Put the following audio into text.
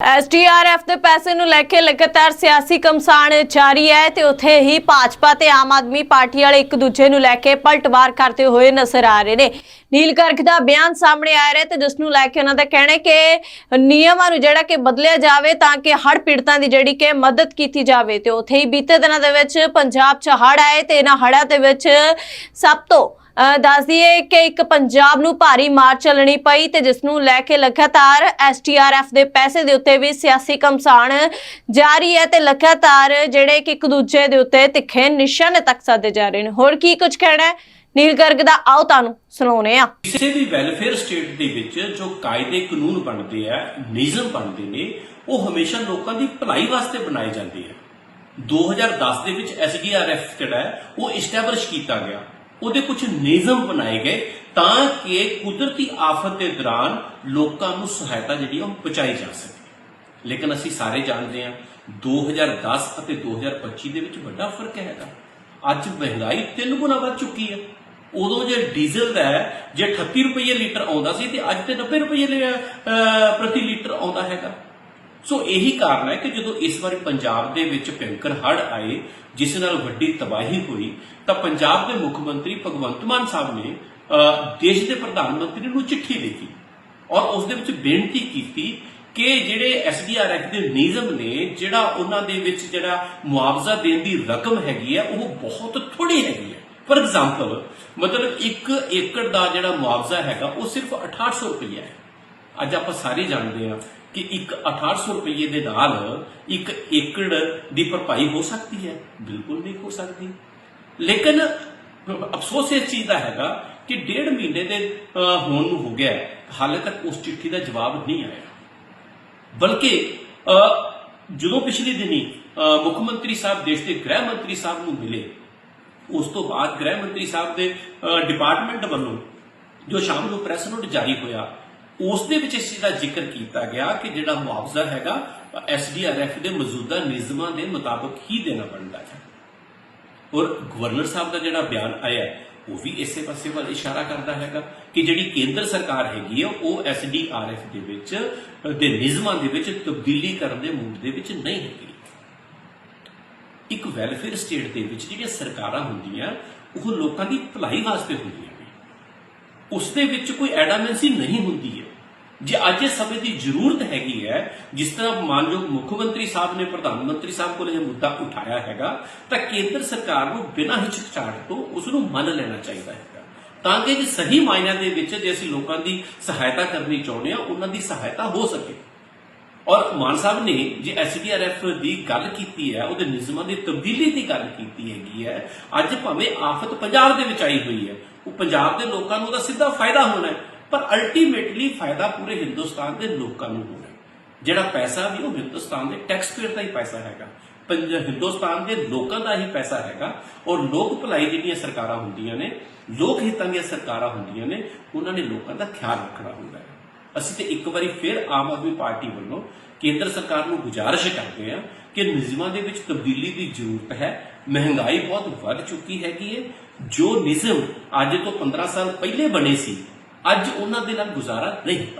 SDRF ਦੇ ਪੈਸੇ ਨੂੰ ਲੈ ਕੇ ਲਗਾਤਾਰ ਸਿਆਸੀ ਕਮਸਾਨ ਜਾਰੀ ਹੈ ਤੇ ਉੱਥੇ ਹੀ ਭਾਜਪਾ ਤੇ ਆਮ ਆਦਮੀ ਪਾਰਟੀ ਵਾਲੇ ਇੱਕ ਦੂਜੇ ਨੂੰ ਲੈ ਕੇ ਪਲਟਵਾਰ ਕਰਦੇ ਹੋਏ ਨਜ਼ਰ ਆ ਰਹੇ ਨੇ। ਨੀਲ ਗਰਗ ਦਾ ਬਿਆਨ ਸਾਹਮਣੇ ਆ ਰਿਹਾ ਤੇ ਜਿਸ ਨੂੰ ਲੈ ਕੇ ਉਹਨਾਂ ਦਾ ਕਹਿਣਾ ਹੈ ਕਿ ਨਿਯਮਾਂ ਨੂੰ ਜਿਹੜਾ ਕਿ ਬਦਲਿਆ ਜਾਵੇ ਤਾਂ ਕਿ ਹੜ੍ਹ ਪੀੜਤਾਂ ਦੀ ਜਿਹੜੀ ਕਿ ਮਦਦ ਕੀਤੀ ਜਾਵੇ ਤੇ ਉੱਥੇ ਹੀ ਬੀਤੇ ਦਿਨਾਂ ਦੇ ਵਿੱਚ ਪੰਜਾਬ 'ਚ ਹੜ੍ਹ ਆਏ ਤੇ ਇਹਨਾਂ ਹੜਾਂ ਦੇ ਵਿੱਚ ਸਭ ਤੋਂ ਦੱਸ ਦਈਏ ਕਿ ਇੱਕ ਪੰਜਾਬ ਨੂੰ ਭਾਰੀ ਮਾਰ ਚੱਲਣੀ ਪਈ ਤੇ ਜਿਸ ਨੂੰ ਲੈ ਕੇ ਲਗਾਤਾਰ ਐਸਟੀਆਰਐਫ ਦੇ ਪੈਸੇ ਦੇ ਉੱਤੇ ਵੀ ਸਿਆਸੀ ਕਮਸਾਨ ਜਾਰੀ ਹੈ ਤੇ ਲਗਾਤਾਰ ਜਿਹੜੇ ਕਿ ਇੱਕ ਦੂਜੇ ਦੇ ਉੱਤੇ ਤਿੱਖੇ ਨਿਸ਼ਾਨੇ ਤੱਕ ਸਾਧੇ ਜਾ ਰਹੇ ਨੇ। ਹੋਰ ਕੀ ਕੁਝ ਕਹਿਣਾ ਨੀਲ ਗਰਗ ਦਾ ਆਓ ਤੁਹਾਨੂੰ ਸੁਣਾਉਨੇ ਆ ਕਿਸੇ ਵੀ ਵੈਲਫੇਅਰ ਸਟੇਟ ਦੇ ਵਿੱਚ ਜੋ ਕਾਇਦੇ ਕਾਨੂੰਨ ਬਣਦੇ ਆ, ਨਿਯਮ ਬਣਦੇ ਨੇ, ਉਹ ਹਮੇਸ਼ਾ ਲੋਕਾਂ ਦੀ ਭਲਾਈ ਵਾਸਤੇ ਬਣਾਏ ਜਾਂਦੇ ਆ। 2010 ਦੇ ਵਿੱਚ ਐਸਡੀਆਰਐਫ ਜਿਹੜਾ ਉਹ ਇਸਟੈਬਲਿਸ਼ ਕੀਤਾ ਗਿਆ। ਉਹਦੇ ਕੁਝ ਨਿਯਮ ਬਣਾਏ ਗਏ ਤਾਂ ਕਿ ਕੁਦਰਤੀ ਆਫਤ ਦੇ ਦੌਰਾਨ ਲੋਕਾਂ ਨੂੰ ਸਹਾਇਤਾ ਜਿਹੜੀ ਆ ਉਹ ਪਹੁੰਚਾਈ ਜਾ ਸਕੇ। ਲੇਕਿਨ ਅਸੀਂ ਸਾਰੇ ਜਾਣਦੇ ਹਾਂ 2010 ਅਤੇ 2025 ਦੇ ਵਿੱਚ ਵੱਡਾ ਫ਼ਰਕ ਹੈਗਾ। ਅੱਜ ਮਹਿੰਗਾਈ ਤਿੰਨ ਗੁਣਾ ਵੱਧ ਚੁੱਕੀ ਹੈ। ਉਦੋਂ ਜੇ ਡੀਜ਼ਲ ਦਾ ਜੇ 38 ਰੁਪਏ ਲੀਟਰ ਆਉਂਦਾ ਸੀ ਤੇ ਅੱਜ ਤੇ 90 ਰੁਪਏ ਲੀ- ਪ੍ਰਤੀ ਲੀਟਰ ਆਉਂਦਾ ਹੈਗਾ। ਸੋ ਇਹੀ ਕਾਰਨ ਹੈ ਕਿ ਜਦੋਂ ਇਸ ਵਾਰੀ ਪੰਜਾਬ ਦੇ ਵਿੱਚ ਭਿਅੰਕਰ ਹੜ ਆਏ, ਜਿਸ ਨਾਲ ਵੱਡੀ ਤਬਾਹੀ ਹੋਈ, ਤਾਂ ਪੰਜਾਬ ਦੇ ਮੁੱਖ ਮੰਤਰੀ ਭਗਵੰਤ ਮਾਨ ਸਾਹਿਬ ਨੇ ਦੇਸ਼ ਦੇ ਪ੍ਰਧਾਨ ਮੰਤਰੀ ਨੂੰ ਚਿੱਠੀ ਲਿਖੀ ਔਰ ਉਸ ਦੇ ਵਿੱਚ ਬੇਨਤੀ ਕੀਤੀ ਕਿ ਜਿਹੜੇ ਐਸਡੀਆਰਐਫ ਦੇ ਨਿਯਮ ਨੇ, ਜਿਹੜਾ ਉਹਨਾਂ ਦੇ ਵਿੱਚ ਜਿਹੜਾ ਮੁਆਵਜ਼ਾ ਦੇਣ ਦੀ ਰਕਮ ਹੈਗੀ ਹੈ, ਉਹ ਬਹੁਤ ਥੋੜੀ ਹੈਗੀ ਹੈ। ਫੋਰ ਐਗਜ਼ਾਮਪਲ ਮਤਲਬ 1 ਏਕੜ ਦਾ ਜਿਹੜਾ ਮੁਆਵਜ਼ਾ ਹੈਗਾ, ਉਹ ਸਿਰਫ 6800 ਰੁਪਏ ਹੈ। ਅੱਜ ਆਪਾਂ ਸਾਰੇ ਜਾਣਦੇ ਹਾਂ ਕਿ ਇੱਕ 6800 ਰੁਪਏ ਦੇ ਨਾਲ ਇੱਕ ਏਕੜ ਦੀ ਭਰਪਾਈ ਹੋ ਸਕਦੀ ਹੈ। ਬਿਲਕੁਲ ਨਹੀਂ ਹੋ ਸਕਦੀ। ਲੇਕਿਨ ਅਫਸੋਸ ਇਸ ਚੀਜ਼ ਦਾ ਹੈਗਾ ਕਿ ਡੇਢ ਮਹੀਨੇ ਦੇ ਹੋਣ ਨੂੰ ਹੋ ਗਿਆ ਹਾਲੇ ਤੱਕ ਉਸ ਚਿੱਠੀ ਦਾ ਜਵਾਬ ਨਹੀਂ ਆਇਆ। ਬਲਕਿ ਜਦੋਂ ਪਿਛਲੇ ਦਿਨੀ ਮੁੱਖ ਮੰਤਰੀ ਸਾਹਿਬ, ਦੇਸ਼ ਦੇ ਗ੍ਰਹਿ ਮੰਤਰੀ ਸਾਹਿਬ ਨੂੰ ਮਿਲੇ, ਉਸ ਤੋਂ ਬਾਅਦ ਗ੍ਰਹਿ ਮੰਤਰੀ ਸਾਹਿਬ ਦੇ ਡਿਪਾਰਟਮੈਂਟ ਵੱਲੋਂ ਜੋ ਸ਼ਾਮ ਨੂੰ ਪ੍ਰੈਸ ਨੋਟ ਜਾਰੀ ਹੋਇਆ ਉਸ ਦੇ ਵਿੱਚ ਇਸ ਚੀਜ਼ ਦਾ ਜ਼ਿਕਰ ਕੀਤਾ ਗਿਆ ਕਿ ਜਿਹੜਾ ਮੁਆਵਜ਼ਾ ਹੈਗਾ ਐਸਡੀਆਰਐਫ ਦੇ ਮੌਜੂਦਾ ਨਿਯਮਾਂ ਦੇ ਮੁਤਾਬਕ ਹੀ ਦੇਣਾ ਬਣਦਾ ਹੈ। ਔਰ ਗਵਰਨਰ ਸਾਹਿਬ ਦਾ ਜਿਹੜਾ ਬਿਆਨ ਆਇਆ, ਉਹ ਵੀ ਇਸੇ ਪਾਸੇ ਵੱਲ ਇਸ਼ਾਰਾ ਕਰਦਾ ਹੈਗਾ ਕਿ ਜਿਹੜੀ ਕੇਂਦਰ ਸਰਕਾਰ ਹੈਗੀ ਹੈ, ਉਹ ਐਸਡੀਆਰਐਫ ਦੇ ਵਿੱਚ, ਦੇ ਨਿਯਮਾਂ ਦੇ ਵਿੱਚ ਤਬਦੀਲੀ ਕਰਨ ਦੇ ਮੂਡ ਦੇ ਵਿੱਚ ਨਹੀਂ ਹੈਗੀ। ਇੱਕ ਵੈਲਫੇਅਰ ਸਟੇਟ ਦੇ ਵਿੱਚ ਜਿਹੜੀਆਂ ਸਰਕਾਰਾਂ ਹੁੰਦੀਆਂ, ਉਹ ਲੋਕਾਂ ਦੀ ਭਲਾਈ ਵਾਸਤੇ ਹੁੰਦੀਆਂ ਨੇ। ਉਸ ਦੇ ਵਿੱਚ ਕੋਈ ਐਡਾਮੈਂਸੀ ਨਹੀਂ ਹੁੰਦੀ ਹੈ। ਜੇ ਅੱਜ ਇਸ ਸਮੇਂ ਦੀ ਜ਼ਰੂਰਤ ਹੈਗੀ ਹੈ, ਜਿਸ ਤਰ੍ਹਾਂ ਮਾਨਯੋਗ ਮੁੱਖ ਮੰਤਰੀ ਸਾਹਿਬ ਨੇ, ਪ੍ਰਧਾਨ ਮੰਤਰੀ ਸਾਹਿਬ ਕੋਲ ਇਹ ਮੁੱਦਾ ਉਠਾਇਆ ਹੈਗਾ, ਤਾਂ ਕੇਂਦਰ ਸਰਕਾਰ ਨੂੰ ਬਿਨਾਂ ਹਿਚਕਚਾਹਟ ਤੋਂ ਉਸ ਨੂੰ ਮੰਨ ਲੈਣਾ ਚਾਹੀਦਾ ਹੈ ਤਾਂ ਕਿ ਜੇ ਸਹੀ ਮਾਇਨਿਆਂ ਦੇ ਵਿੱਚ ਜੇ ਅਸੀਂ ਲੋਕਾਂ ਦੀ ਸਹਾਇਤਾ ਕਰਨੀ ਚਾਹੁੰਦੇ ਹਾਂ, ਉਹਨਾਂ ਦੀ ਸਹਾਇਤਾ ਹੋ ਸਕੇ। ਔਰ ਮਾਨ ਸਾਹਿਬ ਨੇ ਜੇ ਐਸਡੀਆਰਐਫ ਦੀ ਗੱਲ ਕੀਤੀ ਹੈ, ਉਹਦੇ ਨਿਯਮਾਂ ਦੀ ਤਬਦੀਲੀ ਦੀ ਗੱਲ ਕੀਤੀ ਹੈਗੀ ਹੈ, ਅੱਜ ਭਾਵੇਂ ਆਫਤ ਪੰਜਾਬ ਦੇ ਵਿੱਚ ਆਈ ਹੋਈ ਹੈ, ਉਹ ਪੰਜਾਬ ਦੇ ਲੋਕਾਂ ਨੂੰ ਉਹਦਾ ਸਿੱਧਾ ਫਾਇਦਾ ਹੋਣਾ ਹੈ। ਪਰ ਅਲਟੀਮੇਟਲੀ ਫਾਇਦਾ ਪੂਰੇ ਹਿੰਦੁਸਤਾਨ ਦੇ ਲੋਕਾਂ ਨੂੰ ਹੋਣਾ। ਜਿਹੜਾ ਪੈਸਾ ਵੀ ਉਹ ਹਿੰਦੁਸਤਾਨ ਦੇ ਟੈਕਸ ਪੇਅਰ ਦਾ ਹੀ ਪੈਸਾ ਹੈਗਾ। ਪੰਜ ਹਿੰਦੁਸਤਾਨ ਦੇ ਲੋਕਾਂ ਦਾ ਹੀ ਪੈਸਾ ਹੈਗਾ। ਔਰ ਲੋਕ ਭਲਾਈ ਜਿਹੜੀਆਂ ਸਰਕਾਰਾਂ ਹੁੰਦੀਆਂ ਨੇ, ਲੋਕ ਹਿੱਤਾਂ ਦੀਆਂ ਸਰਕਾਰਾਂ ਹੁੰਦੀਆਂ ਨੇ, ਉਹਨਾਂ ਨੇ ਲੋਕਾਂ ਦਾ ਖਿਆਲ ਰੱਖਣਾ ਹੁੰਦਾ ਹੈ। ਅਸੀਂ ਤੇ ਇੱਕ ਵਾਰੀ ਫਿਰ ਆਮ ਆਦਮੀ ਪਾਰਟੀ ਵੱਲੋਂ ਕੇਂਦਰ ਸਰਕਾਰ ਨੂੰ ਗੁਜ਼ਾਰਿਸ਼ ਕਰਦੇ ਹਾਂ ਕਿ ਨਿਯਮਾਂ ਦੇ ਵਿੱਚ ਤਬਦੀਲੀ ਦੀ ਜ਼ਰੂਰਤ ਹੈ। ਮਹਿੰਗਾਈ ਬਹੁਤ ਵੱਧ ਚੁੱਕੀ ਹੈਗੀ ਹੈ ਜੋ ਨਿਯਮ ਅੱਜ ਤੋਂ 15 ਸਾਲ ਪਹਿਲੇ ਬਣੇ ਸੀ ਅੱਜ ਉਹਨਾਂ ਦੇ ਨਾਲ ਗੁਜ਼ਾਰਾ ਨਹੀਂ ਹੁੰਦਾ।